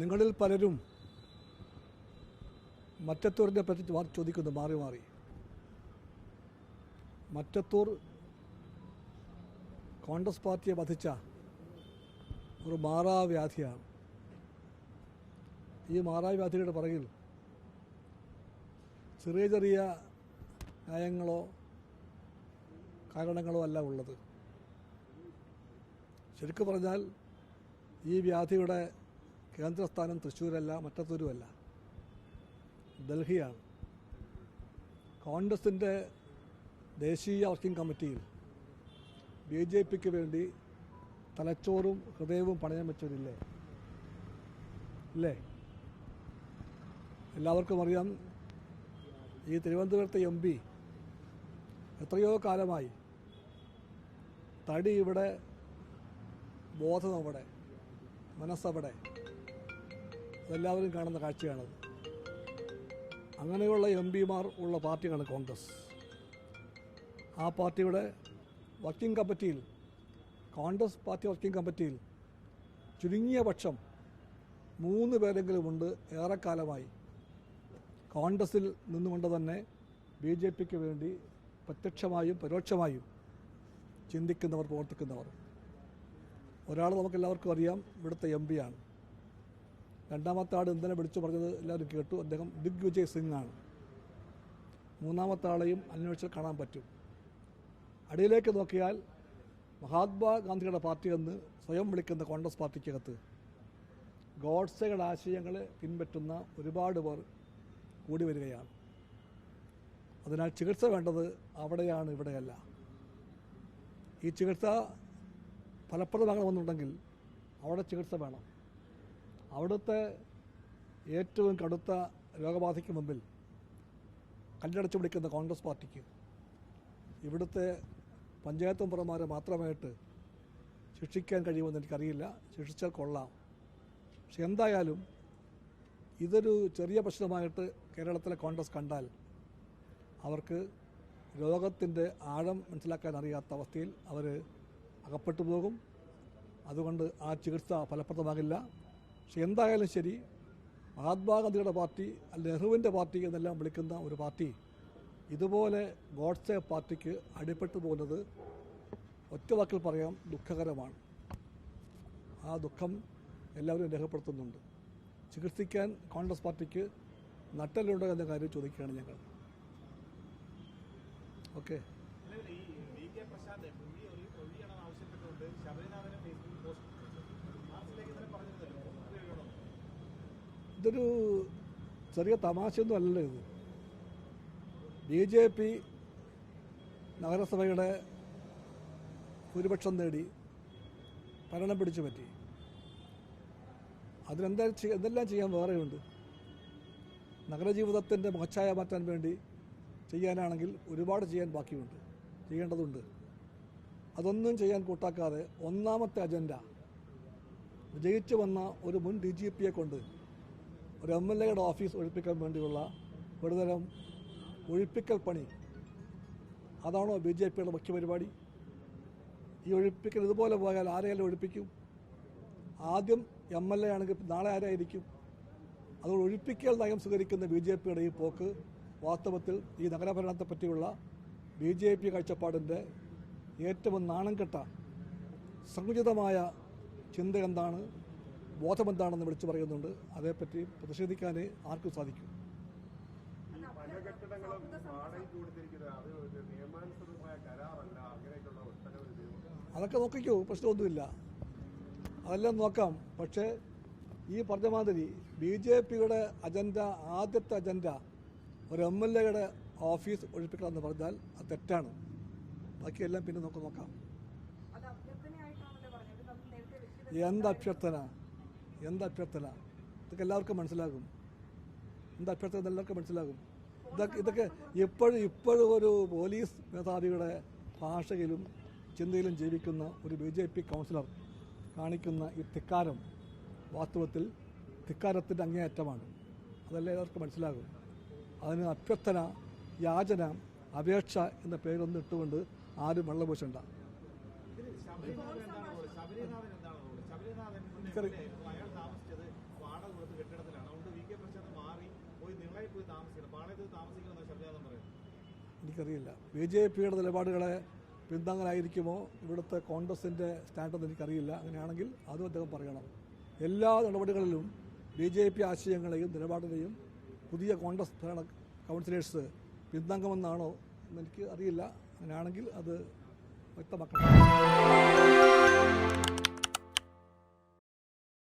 നിങ്ങളിൽ പലരും മറ്റത്തൂരിനെ പറ്റി ചോദിക്കുന്നു മാറി മാറി. മറ്റത്തൂർ കോൺഗ്രസ് പാർട്ടിയെ വധിച്ച ഒരു മാറാവ്യാധിയാണ്. ഈ മാറാവ്യാധിയുടെ പുറകിൽ ചെറിയ ചെറിയ ന്യായങ്ങളോ കാരണങ്ങളോ അല്ല ഉള്ളത്. ശരിക്കും പറഞ്ഞാൽ ഈ വ്യാധിയുടെ കേന്ദ്രസ്ഥാനം തൃശ്ശൂരല്ല മറ്റത്തൂരുമല്ല. ഡൽഹിയാണ്. കോൺഗ്രസിന്റെ ദേശീയ വർക്കിംഗ് കമ്മിറ്റിയിൽ ബി ജെ പിക്ക് വേണ്ടി തലച്ചോറും ഹൃദയവും പണയം വെച്ചവരില്ലേ? ഇല്ലേ? എല്ലാവർക്കും അറിയാം ഈ തിരുവനന്തപുരത്തെ എം പി എത്രയോ കാലമായി തടി ഇവിടെ ബോധം അവിടെ മനസ്സവിടെ അതെല്ലാവരും കാണുന്ന കാഴ്ചയാണത്. അങ്ങനെയുള്ള എം പിമാർ ഉള്ള പാർട്ടിയാണ് കോൺഗ്രസ്. ആ പാർട്ടിയുടെ വർക്കിംഗ് കമ്മിറ്റിയിൽ കോൺഗ്രസ് പാർട്ടി വർക്കിംഗ് കമ്മിറ്റിയിൽ ചുരുങ്ങിയ പക്ഷം മൂന്ന് പേരെങ്കിലുമുണ്ട് ഏറെക്കാലമായി. കോൺഗ്രസിൽ നിന്നുകൊണ്ട് തന്നെ ബി ജെ പിക്ക് വേണ്ടി പ്രത്യക്ഷമായും പരോക്ഷമായും ചിന്തിക്കുന്നവർ പ്രവർത്തിക്കുന്നവർ. ഒരാൾ നമുക്കെല്ലാവർക്കും അറിയാം ഇവിടുത്തെ എം പിയാണ് രണ്ടാമത്തെ ആൾ ഇന്ധനം വിളിച്ചു പറഞ്ഞത് എല്ലാവരും കേട്ടു. അദ്ദേഹം ദിഗ്വിജയ് സിംഗ് ആണ് മൂന്നാമത്തെ ആളെയും അന്വേഷിച്ചാൽ കാണാൻ പറ്റും. അടിയിലേക്ക് നോക്കിയാൽ മഹാത്മാഗാന്ധിയുടെ പാർട്ടി എന്ന് സ്വയം വിളിക്കുന്ന കോൺഗ്രസ് പാർട്ടിക്കകത്ത് ഗോഡ്സയുടെ ആശയങ്ങളെ പിൻപറ്റുന്ന ഒരുപാട് പേർ കൂടി വരികയാണ്. അതിനാൽ ചികിത്സ വേണ്ടത് അവിടെയാണ് ഇവിടെയല്ല. ഈ ചികിത്സ ഫലപ്രദമാകണമെന്നുണ്ടെങ്കിൽ അവിടെ ചികിത്സ വേണം. അവിടുത്തെ ഏറ്റവും കടുത്ത രോഗബാധയ്ക്ക് മുമ്പിൽ കല്ലടച്ചു പിടിക്കുന്ന കോൺഗ്രസ് പാർട്ടിക്ക് ഇവിടുത്തെ പഞ്ചായത്ത് മെമ്പർമാരെ മാത്രമായിട്ട് ശിക്ഷിക്കാൻ കഴിയുമെന്ന് എനിക്കറിയില്ല. ശിക്ഷിച്ചാൽ കൊള്ളാം. പക്ഷെ എന്തായാലും ഇതൊരു ചെറിയ പ്രശ്നമായിട്ട് കേരളത്തിലെ കോൺഗ്രസ് കണ്ടാൽ അവർക്ക് രോഗത്തിന്റെ ആഴം മനസ്സിലാക്കാൻ അറിയാത്ത അവസ്ഥയിൽ അവർ അകപ്പെട്ടു പോകും. അതുകൊണ്ട് ആ ചികിത്സ ഫലപ്രദമാകില്ല. പക്ഷെ എന്തായാലും ശരി മഹാത്മാഗാന്ധിയുടെ പാർട്ടി അല്ല നെഹ്റുവിന്റെ പാർട്ടി എന്നെല്ലാം വിളിക്കുന്ന ഒരു പാർട്ടി ഇതുപോലെ ഗോഡ്സെ പാർട്ടിക്ക് അടിപ്പെട്ടു പോകുന്നത് ഒറ്റ വാക്കിൽ പറയാം ദുഃഖകരമാണ്. ആ ദുഃഖം എല്ലാവരും രേഖപ്പെടുത്തുന്നുണ്ട്. ചികിത്സിക്കാൻ കോൺഗ്രസ് പാർട്ടിക്ക് നട്ടലുണ്ടോ എന്ന കാര്യം ചോദിക്കുകയാണ് ഞങ്ങൾ. ഓക്കെ. ഇതൊരു ചെറിയ തമാശയൊന്നും അല്ലല്ലോ ഇത്. ബി ജെ പി നഗരസഭയുടെ ഭൂരിപക്ഷം നേടി ഭരണം പിടിച്ചു പറ്റി. അതിനെന്താ എന്തെല്ലാം ചെയ്യാൻ വേറെയുണ്ട്? നഗരജീവിതത്തിന്റെ മുഖച്ഛായ മാറ്റാൻ വേണ്ടി ചെയ്യാനാണെങ്കിൽ ഒരുപാട് ചെയ്യാൻ ബാക്കിയുണ്ട് ചെയ്യേണ്ടതുണ്ട്. അതൊന്നും ചെയ്യാൻ കൂട്ടാക്കാതെ ഒന്നാമത്തെ അജണ്ട വിജയിച്ചു വന്ന ഒരു മുൻ ഡി ജി പിയെ കൊണ്ട് ഒരു എം എൽ എയുടെ ഓഫീസ് ഒഴിപ്പിക്കാൻ വേണ്ടിയുള്ള ഒരുതരം ഒഴിപ്പിക്കൽ പണി. അതാണോ ബി ജെ പിയുടെ മുഖ്യ ഈ ഒഴിപ്പിക്കൽ ഇതുപോലെ പോയാൽ ആരെയെല്ലാം ഒഴിപ്പിക്കും? ആദ്യം എം എൽ എ ആണെങ്കിൽ നാളെ ആരായിരിക്കും? അതുകൊണ്ട് ഒഴിപ്പിക്കൽ നയം സ്വീകരിക്കുന്ന ബി ജെ പിയുടെ ഈ പോക്ക് വാസ്തവത്തിൽ ഈ നഗരഭരണത്തെ പറ്റിയുള്ള ബി ജെ പി കാഴ്ചപ്പാടിന്റെ ഏറ്റവും നാണം കെട്ട സങ്കുചിതമായ ചിന്ത എന്താണ്? ബോധം എന്താണെന്ന് വിളിച്ചു പറയുന്നുണ്ട്. അതേപ്പറ്റി പ്രതിഷേധിക്കാനേ ആർക്കും സാധിക്കും. പല കെട്ടിടങ്ങളും വാടകയ്ക്ക് കൊടുത്തിരിക്കുന്നത് അത് ഒരു നിയമാനുസൃതമായ കരാറല്ല. അങ്ങനെയൊക്കെയുള്ള അതൊക്കെ നോക്കിക്കോ പ്രശ്നമൊന്നുമില്ല. അതെല്ലാം നോക്കാം. പക്ഷേ ഈ പറഞ്ഞ മാതിരി ബി ജെ പിയുടെ അജണ്ട ആദ്യത്തെ അജണ്ട ഒരു എം എൽ എയുടെ ഓഫീസ് ഒഴിപ്പിക്കണമെന്ന് പറഞ്ഞാൽ അത് തെറ്റാണ്. ബാക്കിയെല്ലാം പിന്നെ നമുക്ക് നോക്കാം. എന്ത് അഭ്യർത്ഥന? എന്ത് അഭ്യർത്ഥന? ഇതൊക്കെ എല്ലാവർക്കും മനസ്സിലാകും. എന്താ അഭ്യർത്ഥന? എല്ലാവർക്കും മനസ്സിലാകും. ഇതൊക്കെ ഇതൊക്കെ ഇപ്പോഴും ഇപ്പോഴും ഒരു പോലീസ് മേധാവിയുടെ ഭാഷയിലും ചിന്തയിലും ജീവിക്കുന്ന ഒരു ബി ജെ പി കൗൺസിലർ കാണിക്കുന്ന ഈ ധിക്കാരം വാസ്തവത്തിൽ ധിക്കാരത്തിന്റെ അങ്ങേയറ്റമാണ്. അതെല്ലാം എല്ലാവർക്കും മനസ്സിലാകും? അതിന് അഭ്യർത്ഥന യാചന അപേക്ഷ എന്ന പേരൊന്നും ഇട്ടുകൊണ്ട് ആരും വെള്ളപൂശണ്ട ഇതിൽ എനിക്കറിയില്ല. ബി ജെ പിയുടെ നിലപാടുകളെ പിന്താങ്ങലായിരിക്കുമോ? ഇവിടുത്തെ കോൺഗ്രസിന്റെ സ്റ്റാൻഡെന്ന് എനിക്കറിയില്ല. അങ്ങനെയാണെങ്കിൽ അതും അദ്ദേഹം പറയണം. എല്ലാ നടപടികളിലും ബി ജെ പി ആശയങ്ങളെയും നിലപാടിനെയും പുതിയ കോൺഗ്രസ് ഭരണ കൗൺസിലേഴ്സ് പിന്താങ്ങുമെന്നാണോ എന്ന് എനിക്ക് അറിയില്ല. അങ്ങനെയാണെങ്കിൽ അത് വ്യക്തമാക്കണം.